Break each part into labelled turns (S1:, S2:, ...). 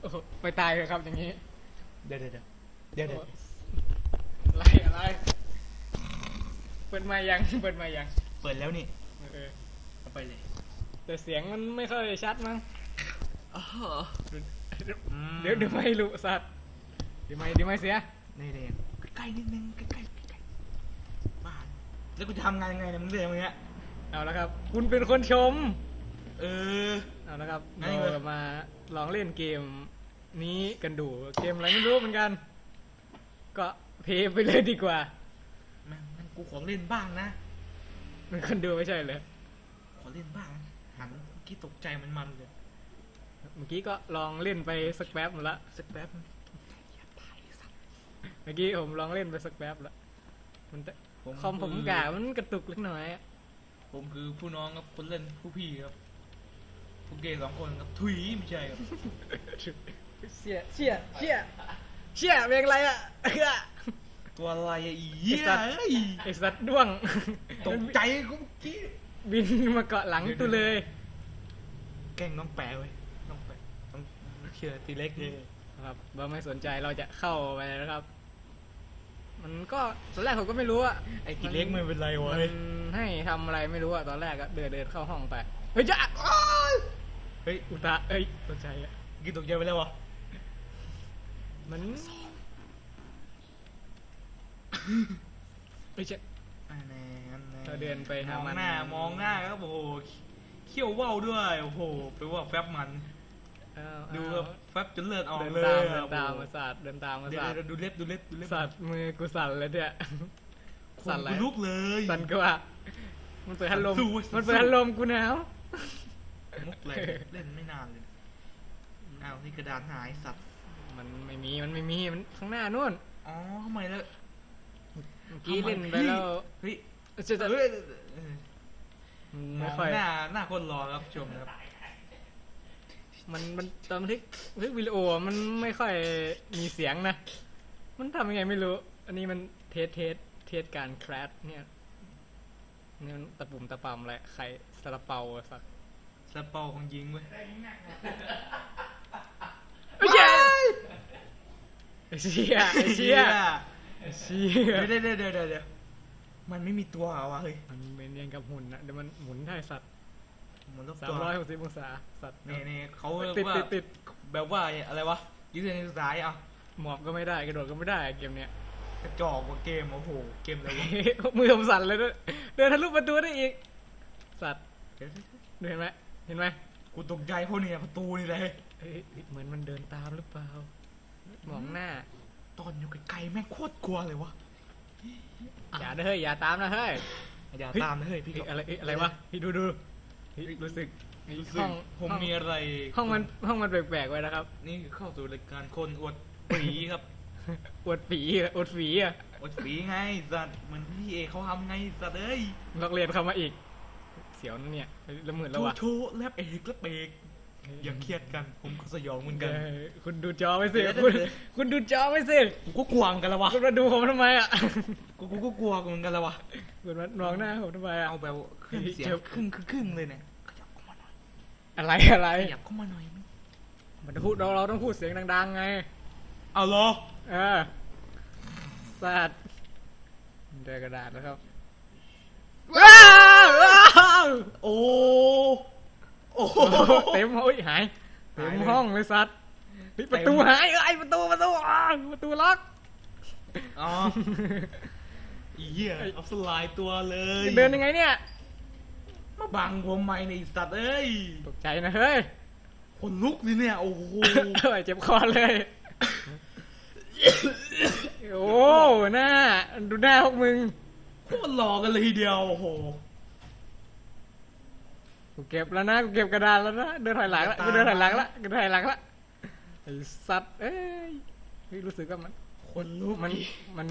S1: โอ้โหไปตายเลยครับอย่างนี้
S2: เดี๋ยวเดี๋ยวเดี๋ยวเดี๋ยวเดี๋ยว
S1: อะไรอะไร เปิดมายังเปิดมายัง
S2: เปิดแล้วนี่
S1: เออ
S2: เอาไปเลย
S1: แต่เสียงมันไม่ค่อยชัดมั้ง
S2: อ๋อ
S1: เดี๋ยวเดี๋ยวไม่รู้สัตว์เดี๋ยวไม่เดี๋ยวไม่เสีย
S2: นี่เดนใกล้ๆนิดนึงใกล้ๆใกล้ๆบ้านแล้วกูจะทำงานยังไงเนี่ยมึงเรียกมึงเนี้ย
S1: เอาละครับ คุณเป็นคนชม
S2: เออ
S1: เอาละครับ
S2: ไง
S1: เรา
S2: วะ
S1: จะมา ลองเล่นเกมนี้กันดู เกมอะไรไม่รู้เหมือนกัน ก็เพย์ไปเลยดีกว่า
S2: แม่งแม่งกูขอเล่นบ้างนะ
S1: มันคนดูไม่ใช่เลย
S2: ขอเล่นบ้างหันเมื่อกี้ตกใจมันมันๆเลย
S1: เมื่อกี้ก็ลองเล่นไปสักแป๊บหมดละ
S2: สักแป๊บอย่าตายไอ้สัตว์
S1: เมื่อกี้ผมลองเล่นไปสักแป๊บละมันจะคอมผมกามันกระตุกเล็กน้อยอะ
S2: ผมคือผู้น้องครับคนเล่นผู้พี่ครับ ผู้เกย์สองคนครับถุยไม่ใช่ครับ
S1: เชี่ยเชี่ยเชี่ยเชี่ยเป็นอะไรอะ
S2: ตัวอะไรอะอีเหี้ย
S1: ไอ้สัตว์
S2: เอ้ย
S1: ไอสัตว์ด้วง
S2: ตกใจกูเมื่อกี้
S1: บินมาเกาะหลังตัวเลย
S2: แกล้งน้องแปะเว้ยน้องแปะน้องเชื่อตีเล็กนี่
S1: ครับเราไม่สนใจเราจะเข้าไปนะครับ มันก็ตอนแรกผมก็ไม่รู้อะ
S2: ไอ้ตีเล็กไม่เป็นไร
S1: มั
S2: เว้ย
S1: นให้ทำอะไรไม่รู้อะตอนแรกอะเดินเดินเข้าห้องไปเฮ้ยจะ
S2: เฮ้ย
S1: อุตาเอ้ยตกใจอะ
S2: กี่ตกใจไปแล้ววะ
S1: มันไม่ใช่
S2: อันแน่อันแน่
S1: เราเดินไปหาม
S2: อง
S1: มัน
S2: หน้ามองหน้าครับโอ้โหเขี้ยวว่าวด้วย โอ้โหไปว่าแฟบมัน
S1: เอา
S2: ดู
S1: เอา
S2: ครับแฟบจนเลือดออก
S1: เดิน
S2: เลย
S1: ตาม
S2: อะ
S1: เดินตาม
S2: โอ้โห
S1: มาสาดเดินตามมา
S2: เดี๋ยว
S1: สาด
S2: เดี๋ยวดูเล็บดูเล็บดูเล็บ
S1: สาดมือกูสั่นเลยเนี่ย
S2: ข
S1: สั่น
S2: น
S1: อะไร
S2: กูลุกเลย
S1: สั่นก็ว่ามันเปิดพัดลม
S2: สู้
S1: มันเปิดพัดลมกูหนาว
S2: มุกเลยเล่นไม่นานเลยอ้าวนี่กระดานหายสัตว์
S1: มันไม่มีมันไม่มีมันข้างหน้านู่น
S2: อ๋อทำไมแล้ว
S1: เมื่อกี้เล่นไปแล้ว
S2: เฮ้ย
S1: จะจะ
S2: เฮ้ยเออ
S1: มัน
S2: ม
S1: ไม่
S2: อง
S1: ค่อย
S2: หน้าหน้าคนรอครับชมครับ
S1: มันมันตอนบันทึกบันทึกวิดีโออะมันไม่ค่อยมีเสียงนะ มันทำยังไงไม่รู้ อันนี้มันเทสเทสเทสการแครชเนี่ยนี่มันตะปุ่มตะปำอะไรใครซาลาเปาสัก
S2: สเปาของยิงเว้ย
S1: ไอ้เชี่ยไอ้เชี่ยไอ้เชี่ยไอ้เชี่ย
S2: เดี๋ยวเดี๋ยวเดี๋ยวเดี๋ยวเดี๋ยวมันไม่มีตัวเหรอวะเฮ้ย
S1: มันเป็นยังกับหุ่นนะเดี๋ยวมันหมุนได้สัตว์
S2: มันต้อง
S1: สา
S2: ตั
S1: ม
S2: ว
S1: ร้อยหกสิบองศาสัตว์
S2: นี่นี่เขาเรีย
S1: ติด
S2: กว่า
S1: ติดติด
S2: แบบว่าอะไรวะยืดเส้นสายอะ
S1: หมอบก็ไม่ได้กระโดดก็ไม่ได้เกมเนี้ย
S2: กระจอกกว่าเกมโอ้โหเกมอะไรวะ
S1: มือผมสั่นเลยด้วยเดินทะลุประตูได้อีก สัตว์
S2: เดี๋ยว
S1: ดูเห็นไหม เห็นไหม
S2: กูตกใจพวกนี้ประตูนี่เลย
S1: เฮ้ยเหมือนมันเดินตามหรือเปล่า มองหน้า
S2: ตอนอยู่ไกลๆแม่งโคตรกลัวเลยวะ
S1: อย่าเด้อเฮ้ยอย่าตามนะเฮ้ย
S2: อย่า
S1: เฮ้ย
S2: ตามนะเฮ้ยพี่
S1: เฮ้ย
S2: ก็
S1: อะไรเฮ้ยอะไรวะพี่ดูดูเฮ้ยรู้สึก
S2: รู้สึก
S1: ห้อง
S2: ผม
S1: ห้อง
S2: มีอะไร
S1: ห้องมันห้องมันแปลกๆไว้นะครับ
S2: นี่เข้าสู่รายการคนอวดฝีครับ
S1: อวดฝีอะอวดฝีอะ
S2: อวดฝีไงสัตว์เหมือนพี่เอเขาทำไงสัตว์เอ้ย
S1: นักเรียนเข้ามาอีก เสียวนะเนี่ยเฮ้ยละหมื่น
S2: โช
S1: แล้ววะ
S2: ว์โชว์แลบเอกแลบเอกอย่าเครียดกัน ผมก็สยองเหมือนกัน
S1: เดี๋ยวคุณดูจอไว้สิ
S2: เดี๋ยว
S1: คุณ
S2: เดี๋ยว
S1: คุณดูจอไว้สิ
S2: กูก็กลัวเหมือนกันละวะ
S1: คุณมาดูผมทำไมอะ
S2: กูกูก็กลัวเหมือนกันละวะ
S1: คุณมามองหน้าผมทำไมอะ
S2: เอาแบบขึ้นเสียง
S1: เจ็บ
S2: ครึ่งครึ่งเลยเนี่ยขยับเข้ามาหน่อย
S1: อะไรอะไร
S2: ขยับเข้ามาหน่อยนึง
S1: มันพูดเราเราต้องพูดเสียงดัง ๆ ไง
S2: เอาเหรอ
S1: เออสัตว์เจอกระดาษแล้วครับว้าวว้าว
S2: โอ้โอ้โห
S1: เต็มห้องหายเต็
S2: หาย
S1: ม
S2: เลย
S1: ห้องเลยสัตว์เฮ้ยประตู
S2: เต็ม
S1: หายเอ้ยประตูประตูอ้าวประตูล็อก
S2: อ๋ออีเหี้ยเอาสลายตัวเลย
S1: เดินยังไงเนี่ย
S2: มาบังผมไหมในยไอ้สัตว์เอ้ย
S1: ตกใจนะเฮ้ย
S2: คนลุกนี่เนี่ย โอ้โห
S1: เอ้ยเจ็บคอเลย โอ้หน้า ดูหน้าพวกมึง
S2: โคตรหลอกกันเลยทีเดียว โอ้โห
S1: กูเก็บแล้วนะกูเก็บกระดานแล้วนะเดินถอยหลังละ
S2: ตาม
S1: กูเดินถอยหลังละกูเดินถอยหลังละไอ้สัตว์เอ้ยเฮ้ยรู้สึกว่ามัน
S2: คนลุก
S1: มันมัน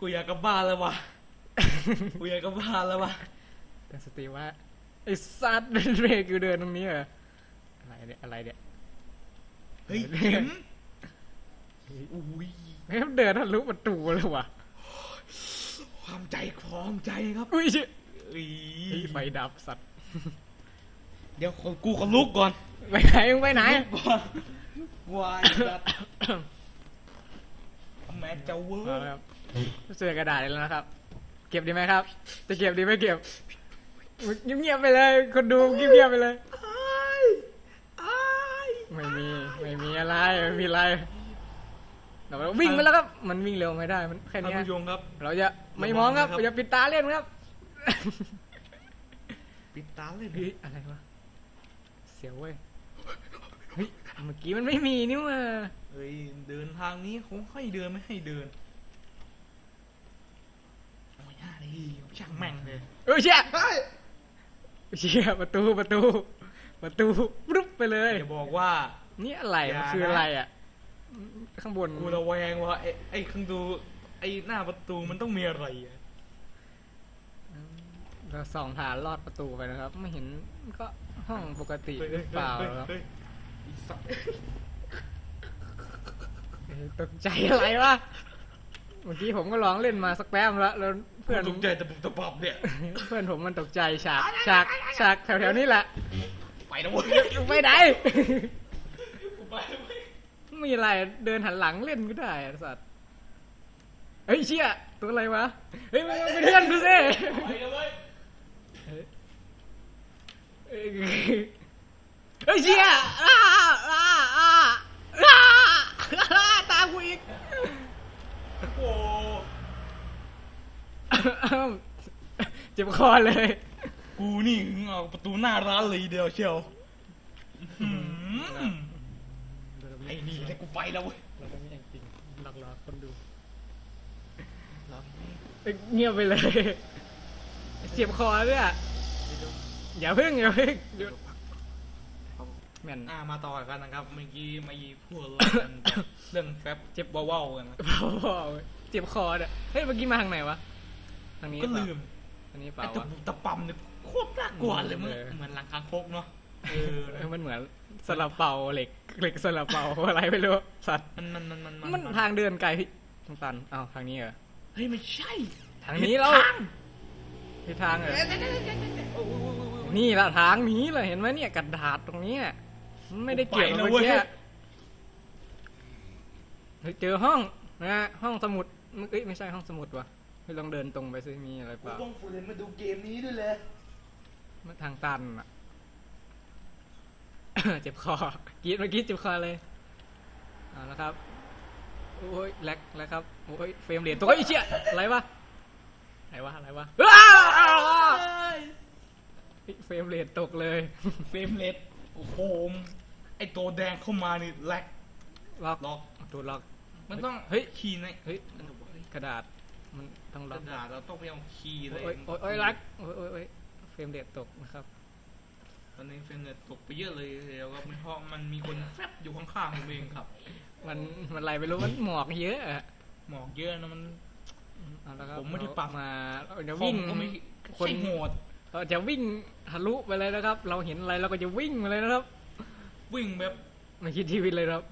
S2: กูอยากกลับบ้านแล้ววะกูอยากกลับบ้านแล้ววะ
S1: แต่สติว่าไอ้สัตว์เรกกูเดินตรงนี้เหรออะไรเนี่ยอะไรเนี่ย
S2: เฮ้ยเข็มอุ้ย
S1: เฮ้ยมันเดินทะลุประตูเลยว่ะ
S2: ความใจความใจครับ
S1: อุ้ยเชี่ย
S2: อี
S1: เฮ้ยไฟดับสัตว์
S2: เดี๋ยวกูขอลุกก่อน
S1: ไปไหนมึงไปไหน
S2: วายจัดแม้จะเวอ
S1: เอา
S2: ร์
S1: ละครับเสื้อกระดาษแล้วนะครับ เก็บดีไหมครับ จะเก็บดีไม่เก็บเงียบๆไปเลย คนดูเงียบๆไปเลย
S2: อ้ายอ้าย
S1: ไม่มีไม่มีอะไรไม่มีอะไรเราวิ่งไปแล้วครับมันวิ่งเร็วไม่ได้มันแค่
S2: ท่าน
S1: เนี้ย
S2: ผู้ชมครับ
S1: เราจะไม่มองครับ
S2: ระวังนะครับ
S1: อย่าปิดตาเล่นครับ
S2: ปิดตาเลย
S1: เฮ้ยอะไรวะเสียวเว้ย เฮ้ย เมื่อกี้มันไม่มีนี่หว่า
S2: เฮ้ย เดินทางนี้เขาให้เดินไม่ให้เดินโอ้ยน่าดิช่างแม่งเลย
S1: เอ้ยเชี่ยเชี่ยประตูประตู ประตูปุ๊บไปเลย
S2: จะบอกว่า
S1: นี่อะไร
S2: อย่า
S1: มัน
S2: นะ
S1: คืออะไรอะ ข้างบน
S2: กูระแวงว่าไอ้ไอ้ข้างดู ไอ้หน้าประตูมันต้องมีอะไรอะ
S1: เราส่องผ่านลอดประตูไปนะครับ ไม่เห็นก็ ห้องปกติ
S2: ฮ้ย
S1: หรือเปล่า
S2: ฮ้ย
S1: ครับ
S2: เฮ้ยไอ้สัตว์
S1: เอ้ยตกใจอะไรวะ เมื่อกี้ผมก็ลองเล่นมาสักแป๊บแล้วแล้วเพื่อน
S2: ตกใจตะปุกตะปับเนี่ย
S1: เพื่อนผมมันตกใจฉากฉากฉากแถวๆนี้แหละ
S2: ไปนะเว้ย
S1: ไปไหน
S2: กูไปนะเว้ย
S1: มีอะไรเดินหันหลังเล่นก็ได้อะสัตว์ เฮ้ยเชี่ยตัวอะไรวะ เฮ้ยมันเป็นเพื่อนดูสิ
S2: ไปนะเว้ย
S1: เฮ้ย เฮ้ยเชี่ยอ้าอ้าอ้าอ้าอ้าตามกูอีก
S2: โอ้
S1: เจ็บคอเลย
S2: กูนี่หึงเอาประตูหน้าร้านเลยเดียวเชียวอื้อหือไอ้นี่ให้กูไปแล้วเว้ย
S1: เราไม่จริงหลอกหลอกคนดู
S2: เรา
S1: เอ้ยเงียบไปเลย เจ็บคอเลยอะ อย่าพึ่งอย่าพึ่งหยุดแม่น
S2: อ่ามาต่อกันนะครับ เมื่อกี้มายีพูดเรากันเรื่องแฟบเจ็บเว้าวๆกันนะ
S1: เปล่าเปล่าเจ็บคอเนี่ยเฮ้ยเมื่อกี้มาทางไหนวะทางนี้
S2: ก็
S1: เปา
S2: ลืม
S1: ทางนี้เป
S2: ไอ้
S1: ล่า
S2: ตะ
S1: วะ
S2: ปุกตะปั๊มเนี่ยโคตรน่ากลัวเลยมึง
S1: เออ
S2: เหมือนหลังคางคกเนาะเออ
S1: เออมันเหมือนสลับเป่าเหล็กเหล็กสลับเป่าอะไรไม่รู้สัตว์
S2: มันมันมันมัน
S1: มันทางเดินไกลพี่ทางตันอ้าวทางนี้เหรอ
S2: เฮ้ยไม่ใช่
S1: ทางนี้แล้ว
S2: ทาง
S1: ที่ทางเหรอ
S2: โอ้โห
S1: นี่ละทางนี้เลยเห็นไหมเนี่ยกระดาษตรงเนี้ยมันไม่ได้เกี่ยวกับ
S2: ไปแล้ว
S1: เมื่อกี้
S2: เว้ย
S1: เฮ้ยเจอห้องนะฮะห้องสมุดเอ้ยไม่ใช่ห้องสมุดวะไม่ลองเดินตรงไปซิมีอะไรเปล่า
S2: ต้องฝืนมาดูเกมนี้ด้วยเลย
S1: มันทางตันอะเจ็บคอกรีดเมื่อกี้เจ็บคอเลยเอาละครับโอ้ยแลกแล้วครับโอ้ยเฟรมเรทตัวไอ้ยเชี่ยอะไรวะอะไรวะอะไรวะอ้าว เฮ้ยเฟรมเรทตกเลย
S2: เฟรมเลสโอ้โหไอตัวแดงเข้ามานี่แลก
S1: ล็อก
S2: ล็อก
S1: ตัวล็อก
S2: มันต้อง
S1: เฮ้ย
S2: คีย์ใน
S1: เฮ้ย
S2: มันต้องบอกเฮ้ย
S1: กระดาษมันต้อง
S2: ก
S1: ล็อก
S2: ระดาษเราต้องไปเอาคีย์เลย
S1: โอ้ยโอ้ยโอ้ยรักโอ้ยโอ้ยโอ้ยเฟรมเรทตกนะครับ
S2: ตอนนี้เฟรมเลสตกไปเยอะเลยแล้วก็มันเพราะมันมีคนแฟบอยู่ข้างๆผมเองครับ
S1: มันมันอะไรไม่รู้มันหมอกเยอะอะ
S2: หมอกเยอะนะมัน
S1: เอาละครับ
S2: ผมไม่ได้ปรับ
S1: มาเราจะ
S2: คอ
S1: วิ่ง
S2: มก็ไม่
S1: คน
S2: ใช่โหด
S1: เราจะวิ่งทะลุไปเลยนะครับ เราเห็นอะไรเราก็จะวิ่งไปเลยนะครับ
S2: วิ่งแบบ
S1: ไม่คิดชีวิตเลยครับ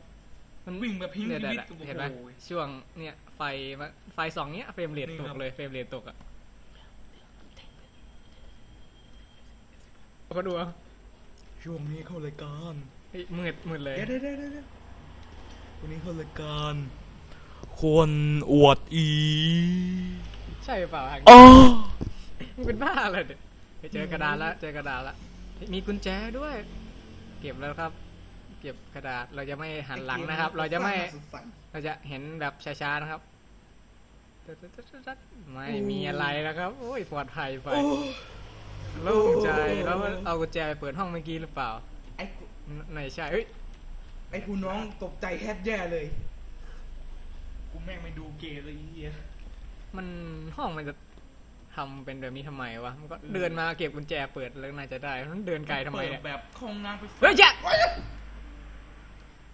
S1: มัน
S2: วิ่งแบบพิ้ง
S1: เนี่ย
S2: พิ
S1: เดี๋ยว
S2: วิต
S1: เดี๋ยวเห็นไหม
S2: โอ้โห
S1: ช่วงเนี่ยไฟมาไฟสองเนี้ยเฟรมเรท
S2: นี่
S1: ต
S2: ครั
S1: ก
S2: บ
S1: เลยเฟรมเรทตกอะก็ดูเอา
S2: ช่วงนี้เข้ารายการ
S1: เฮ้ยมืดมืดเลย
S2: เดี๋ยวเดี๋ยวเดี๋ยวเดี๋ยววันนี้เข้ารายการคนอวดอี
S1: ใช่เปล่าฮะ
S2: อ๋อ
S1: มึงเป็นบ้าอะไรเนี่ยไป เจอกระดาษแล้วเจอกระดาษแล้วเฮ้ยมีกุญแจด้วย เก็บแล้วครับ เก็บกระดาษเราจะไม่หันหลังนะครับ เราจะไม่ เราจะเห็นแบบช้าๆนะครับไม่มีอะไรนะครับ โอ้ยปลอดภัยไป
S2: โอ้
S1: โล่งใจแล้วเอากุญแจไปเปิดห้องเมื่อกี้หรือเปล่า
S2: ไอ้
S1: ไม่ใช่เฮ้ย
S2: ไอ้ผู้น้องตกใจแทบแย่เลย กูแม่งไม่ดูเกย์เลยไอ้เฮีย
S1: มันห้องมันจะ ทำเป็นแบบนี้ทำไมวะมันก็เดินมาเก็บกุญแจเปิดแล้วน่าจะได้มันเดินไกลทำไมเนี่ย
S2: ปิดแบบเข้าห้องน้ำไป
S1: เฮ้ยแจ๊ะ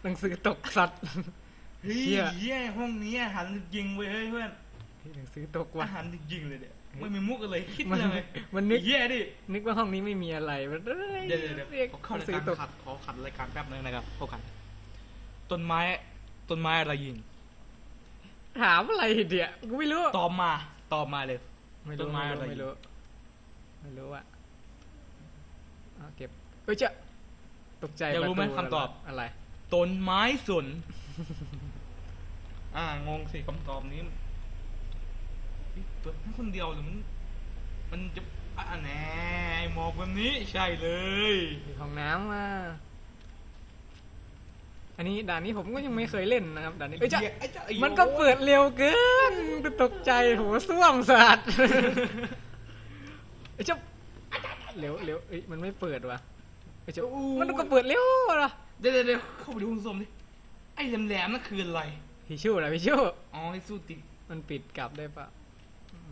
S1: หนังสือตกสัตว์
S2: เฮ้ย
S1: เหี้ย
S2: เฮียห้องนี้อาหารจริงเว้ยเฮ้ยเพื่อน
S1: หนังสือตกว่ะ
S2: อาหารจริงๆเลยเนี่ยไม่มีมุกอะไรคิด
S1: มัน
S2: เลย
S1: มันนึก
S2: เฮียดิ
S1: นึกว่าห้องนี้ไม่มีอะไรมัน
S2: เดี๋ยวเดี๋ยวเดี๋ยว
S1: เรียก
S2: ขอเข้า
S1: หนั
S2: รางย
S1: สือ
S2: การ
S1: ตก
S2: ขัดขอขัดรายการแป๊บนึงนะครับเข้าขัดต้นไม้ต้นไม้อะไรยิง
S1: ถามอะไรเดี๋ยวกูไม่รู้
S2: ตอบมาตอบมาเลย
S1: ไม่
S2: ต้
S1: รู้
S2: นไม้
S1: ไม่
S2: อะไร
S1: รู้ไม่รู้ไม่รู้อะเอาเก็บเอ้ยเจ้าตกใจ
S2: อยากรู้ไหม
S1: ประ
S2: คำตอบ
S1: อะไร
S2: ต้นไม้สนอ่างงสิคำตอบนี้เฮ้ยเปิดให้คนเดียวหรือมันมันจะอะแน่ไอ้หมอกแบบนี้ใช่เลย
S1: มีห้องน้ำมา อันนี้ด่านนี้ผมก็ยังไม่เคยเล่นนะครับด่านนี้เอ้ยจะ
S2: ไอ้เจ้าไอ้โย
S1: มันก็เปิดเร็วเกินตกใจโหส้วมสัตว์เอ้ยจะเร็วเร็วเอ้ยมันไม่เปิดว่ะเอ้ยจะมันก็เปิดเร็วเหรอ
S2: เดี๋ยวเดี๋ยวเดี๋ยวเข้าไปดูคุณผู้ชมดิไอ้แหลมๆนั่นคืออะไร
S1: พี่ชู้นะพี่ชู้
S2: อ๋อไอ้สู้ติด
S1: มันปิดกลับได้ปะ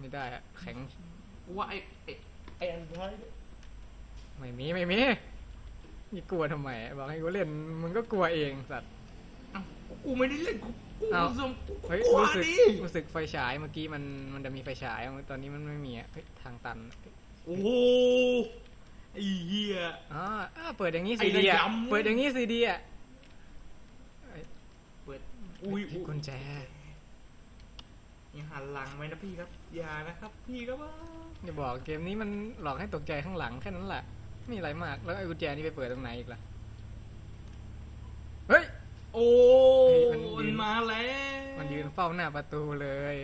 S1: ไม่ได้อะแข็ง
S2: กูว่าไอ้ไอ้ไอ้อันท้ายเนี่ย
S1: ไม่มีไม่มี นี่กลัวทำไมบอกให้กูเล่นมึงก็กลัวเองสัตว์
S2: เอ้ากูไม่ได้เล่นกูกู
S1: เอ้า
S2: คุณผู้ชมกู
S1: เฮ้ย
S2: กลัว
S1: รู้สึก
S2: ดิ
S1: รู้สึกไฟฉายเมื่อกี้มันมันจะมีไฟฉายตอนนี้มันไม่มีอะเฮ้ยทางตัน
S2: โอ้โหไอ้เหี้ย
S1: อ๋ออ่าเปิดอย่างนี้
S2: ไอ้
S1: ซีดีอะ
S2: ระยำ
S1: เปิดอย่างนี้ซีดีอะ
S2: เปิดอุ้ย
S1: พี่กุญแจ
S2: อย่าหันหลังไว้นะพี่ครับ อย่านะครับ พี่ครับ
S1: อย่าบอกเกมนี้มันหลอกให้ตกใจข้างหลังแค่นั้นแหละไม่มีอะไรมาก แล้วไอ้กุญแจนี่ไปเปิดตรงไหนอีกล่ะ เฮ้ย
S2: โอ้
S1: เฮ้ยมันยื
S2: มัน
S1: น
S2: มาแล้ว
S1: มันยืนเฝ้าหน้าประตูเลย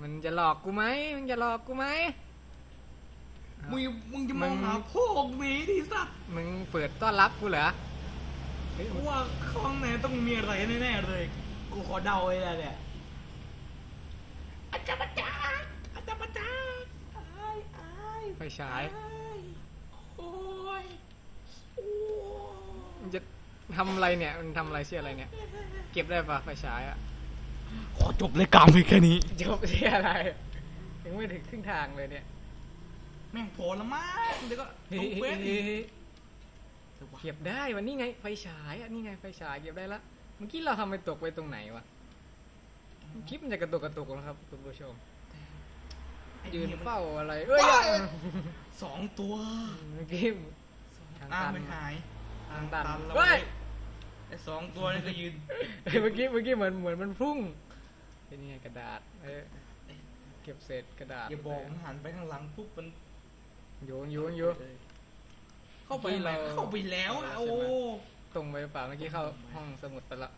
S1: มันจะหลอกกูไหม มันจะหลอกกูไหม
S2: มึงมึงจะ
S1: มึ
S2: มอง
S1: ง
S2: หาพ่อหมีดิสัตว์
S1: มึงเปิดต้อนรับกูเหรอเฮ้ย
S2: กูว่าข้างในต้องมีอะไรแน่ๆเลย กูขอเดาไว้แล้วเนี่ยอาจารย์อาจารย์อาจารย์อาจารย์ไอ้ไอ้
S1: ไฟฉาย
S2: โอ้ยโอ้
S1: มัน จะทำอะไรเนี่ย มันทำอะไรเชื่ออะไรเนี่ย เก็บได้ปะไฟฉายอะ
S2: ขอจบรายการเพียงแค่นี้
S1: จบที่อะไร ยังไม่ถึงครึ่งทางเลยเนี่ย
S2: แม่งพอละมั้งเดี๋ยวก็ลงเฟซอีก
S1: เก็บได้วันนี้ไงไฟฉายอะนี่ไงไฟฉายเก็บได้ละ เมื่อกี้เราทำไปตกไปตรงไหนวะคลิปมันจะกระตุกกระตุกนะครับคุณผู้ชมยืนเฝ้าอะไร เอ้ย
S2: ว้าย
S1: อะ
S2: สองตัว
S1: เมื่อกี้ทาง
S2: อ้าว
S1: ตัน
S2: ไม่หาย
S1: ทางตัน
S2: แล้ว
S1: เฮ้ย
S2: ไอ้สองตัวนี่ก็ยืน
S1: เฮ้ยเมื่อกี้เมื่อกี้เหมือนเหมือนมันพุ่งเป็นยังไงกระดาษเอ้ยเก็บเศษกระดาษ
S2: อย่าบอกมันหันไปข้างหลังปุ๊บมัน
S1: โยนโยนโยน
S2: เข้าไป
S1: เมื่อกี้
S2: ไหน
S1: เรา
S2: เข้าไปแล้วอะ
S1: ใช่
S2: โอ้
S1: ไหมตรงไปหรือเปล่าเมื่อกี้เข้าห้องสมุดไปละ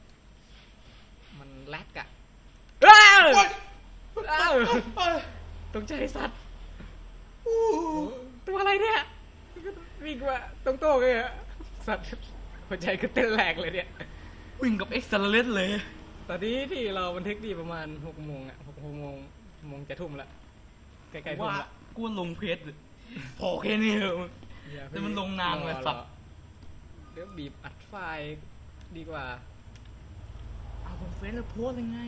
S1: มันแลกอะอ้าว
S2: โอ๊ย
S1: อ้าว
S2: เอ้ย
S1: ตกใจสัตว์
S2: อู้
S1: ตัวอะไรเนี่ยวิ่งมาตรงโต๊ะเลยอะ สัตว์หัวใจก็เต้นแรงเลยเนี่ย
S2: วิ่งกับเอ็กซ์เลสเลย
S1: ตอนนี้ที่เราบันทึกดีประมาณหกโมงอะหกโมงโมงจะทุ่มละใกล้ๆทุ่ม
S2: ว่า
S1: ละ
S2: กูลงเพจพอแค่นี้เหรอ
S1: อย่า
S2: แต่มันลงนานเลย
S1: รอ
S2: สัตว์
S1: รอเดี๋ยวบีบอัดไฟล์ดีกว่า
S2: เอาลงเฟซแล้วโพสยังไง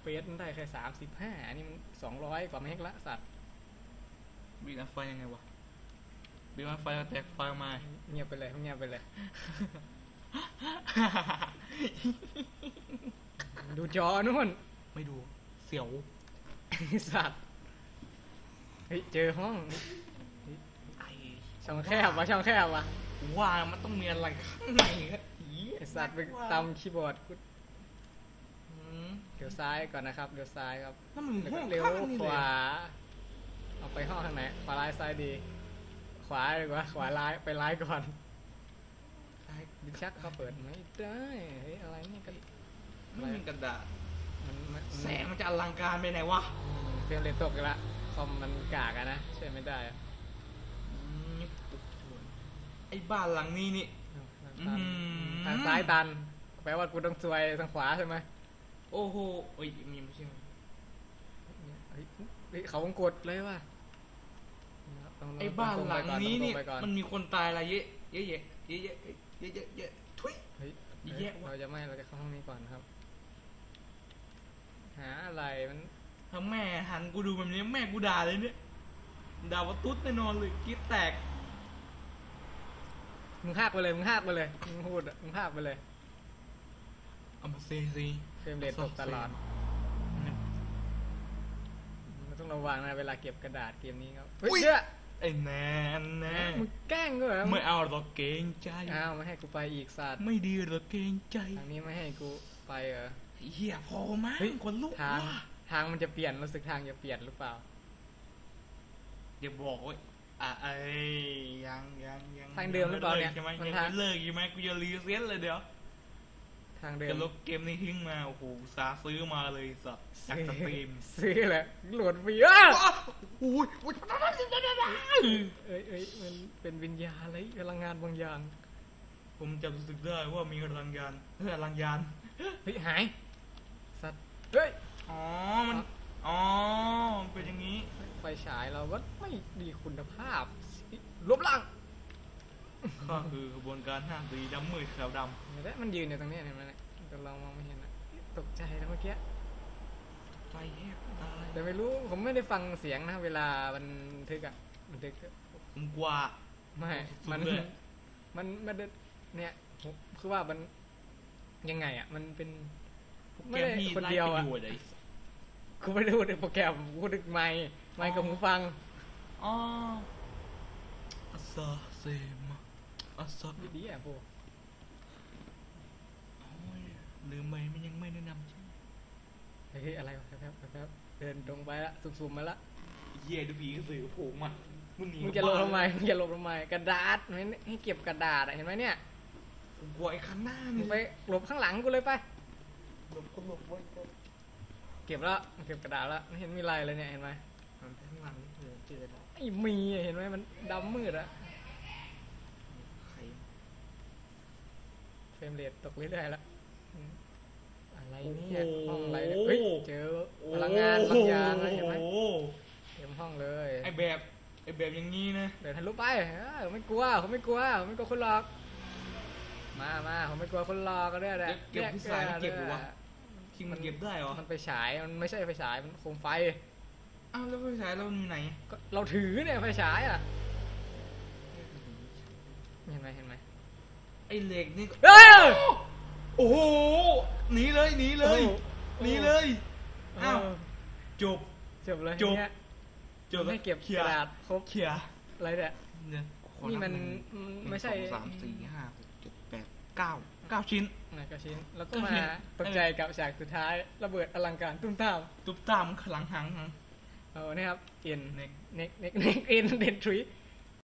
S1: เฟซมันได้แค่สามสิบห้าอันนี้มันสองร้อยกว่าเมกละสัตว์
S2: บีบอัดไฟยังไงวะ บีบอัดไฟแล้วแตกไฟล์มา
S1: เงียบไปเลยเงียบไปเลย ดูจอนู่น
S2: ไม่ดู เสียว
S1: สัตว์เฮ้ยเจอห้อง
S2: ไอ้
S1: ช่องแคบวะช่องแคบวะ
S2: ว่ามันต้องมีอะไรข้างในครับอี
S1: ไอสัตว์ไปตำคีย์บอร์ดกู
S2: อืม
S1: เดี๋ยวซ้ายก่อนนะครับ เดี๋ยวซ้ายครับ
S2: นั่นมัน
S1: แล้ว
S2: ห้
S1: ก็
S2: อง
S1: เลี้ยว
S2: ข้างนี่
S1: ข
S2: เลยวา
S1: เอาไปห้องทางไหน ขวาร้ายซ้ายดี ขวาดีกว่า ขวาร้ายไปร้ายก่อน
S2: ใช่
S1: ดิชักก็เปิดไม่ได้เฮ้ยอะไรเนี่ยกัน
S2: ไม่มีกระดาษ
S1: มันมัน
S2: แสงมันจะอลังการไปไหนวะ
S1: อืมเฟรมเรทตกอีกละคอมมันกากอะนะใช่ไม่ได้อะ
S2: อืมไอ้บ้านหลังนี้นี่
S1: ทาง
S2: อืม
S1: ทางซ้ายตัน แปลว่ากูต้องซวยทางขวาใช่ไหม
S2: โอ้โหเอ้ยมีไม่ใช่ไหม
S1: เฮ้ยเฮ้ยเขาวงกดเลยว่ะต้ง
S2: ไอ้ บ้านหลังนี้นี่
S1: ต้องตรงไปก่อ
S2: มันมีคนตายอะไรเยอะเยอะแยะเยอะแยะเยอะแยะเยอะทุย
S1: เฮ้ย
S2: อีกแยะวะ
S1: เราจะไม่เราจะเข้าห้องนี้ก่อนครับ หาอะไรมัน
S2: ถ้าแม่หันกูดูแบบนี้แม่กูด่าเลยเนี่ยด่าว่าตุ๊ดแน่นอนเลยกรีดแตก
S1: มึงหากไปเลยมึงหากไปเลยมึงพูดอะมึงหากไปเลย
S2: เอามาเซซี
S1: เฟรมเรทตกตลอดมันต้องระวังนะเวลาเก็บกระดาษเกมนี้ครับเฮ้ยเชื่อ
S2: ไอ้แน่แน่
S1: มึงแกล้งก็เหรอ
S2: ไม่เอาหรอกเกรงใจ
S1: อ้าวไม่ให้กูไปอีกสัตว์
S2: ไม่ดีหรอกเกรงใจ
S1: ทางนี้ไม่ให้กูไปเหรอ
S2: เฮียพอมั้ง
S1: เฮ้ย
S2: คนลุก
S1: ทาง
S2: ว่ะ
S1: ทางมันจะเปลี่ยนรู้สึกทางจะเปลี่ยนหรือเปล่า
S2: อย่าบอกเว้ยอะเอ้ยยังยังยัง
S1: ทางเดิมหรือเปล่าเนี่ย
S2: ใช่ไหม
S1: มัน
S2: ยัง
S1: ทาง
S2: ไม่เลิกใช่ไหมกูจะรีเซ็ตเลยเดี๋ยว
S1: ทางเดิม
S2: จะลบเกมนี้ทิ้งมาโอ้โหซาห์ซื้อมาเลยสัตว์จากสตรีม
S1: ซื้อแหละโหลดฟรีอ้าว
S2: อุ้ยอุ้ย
S1: เอ้ยเอ้ยมันเป็นวิญญาณอะไรพลังงานบางอย่าง
S2: ผมจำรู้สึกได้ว่ามีพลังยานเฮ้ยพลังยาน
S1: เฮ้ยหายสัตว์เฮ้ย
S2: อ๋อมันอ๋อมันเป็นอย่างนี้
S1: ไฟฉายเราก็ไม่ดีคุณภาพลบล่าง
S2: ก็คือกระบวนการห้าสีดำมืดขาวด
S1: เห็นไหมมันยืนอยู่ตรงนี้เห็นไหมเนี่ยแต่เรามองไม่เห็นนะตกใจแล้วเมื่อกี้ำ
S2: ใจแทบตาย
S1: แต่ไม่รู้ผมไม่ได้ฟังเสียงนะเวลามันบันทึกอะบันทึก
S2: ผมกว่า
S1: ไม่
S2: สุด
S1: มัน
S2: เลย
S1: มันมันเนี่ยผมคือว่ามันยังไงอะมันเป็นไม่
S2: แก
S1: ได้
S2: พี่
S1: คน
S2: ไล่
S1: เดียว
S2: ไป
S1: อะ
S2: อยู่ไหน
S1: กูไม่ได้พูดถึงโปรแกรมกูพูดถึงไมค์ไมค์กับหูฟัง
S2: อ๋ออาซาเซมา อาซา
S1: ดีๆอะพวก
S2: โอ้ยลืมไปมันยังไม่แนะนำใช่ไหม
S1: เฮ้ยอะไรวะแป๊บๆแป๊บๆเดินตรงไปละสุ่มๆมาละ
S2: เย่ดูผีกระสือโผล่มามึงหนี
S1: มึงจะลงทำไมมึงจะลงทำไมกระดาษไม่ให้เก็บกระดาษอะเห็นไหมเนี่ย
S2: ผมกลัวไอ้คันหน้า
S1: มึ
S2: นี่
S1: งไปหลบข้างหลังกูเลยไป
S2: หลบก็หลบไว้ก็
S1: เก็บแล้วเก็บกระดาษแล้วไม่เห็นมีอะไรเลยเนี่ยเห็นไหม
S2: หันไปข้างหลังเออเจอแล้ว
S1: ไอ้มีอะเห็นไหมมันดำมืดอะ
S2: ใคร
S1: เฟ รมเรทตกเรื่อยๆแล้วอืมอะไรเนี่ยห้องอะไรเนี่ยเฮ้ยเจอพลังงานบางอย่างเลยเห็นไหม
S2: โอ้โห
S1: เต็มห้องเลย
S2: ไอแบบไอแบบอย่างนี้นะ
S1: เดินทะลุไปเออไม่กลัวผมไม่กลัวผมไม่กลัวคนหลอก มามาผมไม่กลัวคนหลอกก็ได้แหละ
S2: เก็บผู้ชายไม่เก็บหรอวะจริงมันเก็บได้เหรอ
S1: มันไปฉายมันไม่ใช่ไฟฉายมันโคมไฟ
S2: อ้าวแล้วไฟฉายเราอยู่ไหน
S1: ก็เราถือเนี่ยไฟฉายอะเห็นไหมเห็นไหม
S2: ไอ เหล็กนี่ก็
S1: เอ้ย
S2: โอ้โหหนีเลยหนีเลย
S1: โอ้โห
S2: หนีเลยอ้าว
S1: เออ
S2: จบ
S1: จบเลย
S2: จบ
S1: เนี่ย
S2: จบแล้ว
S1: ไม่เก็บ
S2: เคลี
S1: ก
S2: ย
S1: ระ
S2: ร์
S1: ดาษครบ
S2: เคลียร์
S1: อะไรเนี่ย
S2: เนี่ยขอ
S1: นี่มัน
S2: บหง
S1: มัน
S2: หนึ่ง
S1: ไม่ใช่
S2: สองสามสี่ห้าหกเจ็ดแปดเก้าเก้าชิ้น
S1: นะกระชิ้น แล้วก็
S2: ก็
S1: มา
S2: เห็น
S1: ตกใจกับฉากสุดท้าย ระเบิดอลังการตุ้มตาม
S2: ตุ๊บตามขลังหังหัง
S1: เอาเนี่ยครับเอ็น
S2: เน็ก
S1: เน็กเน็กเน็กเอ็นเดนทรี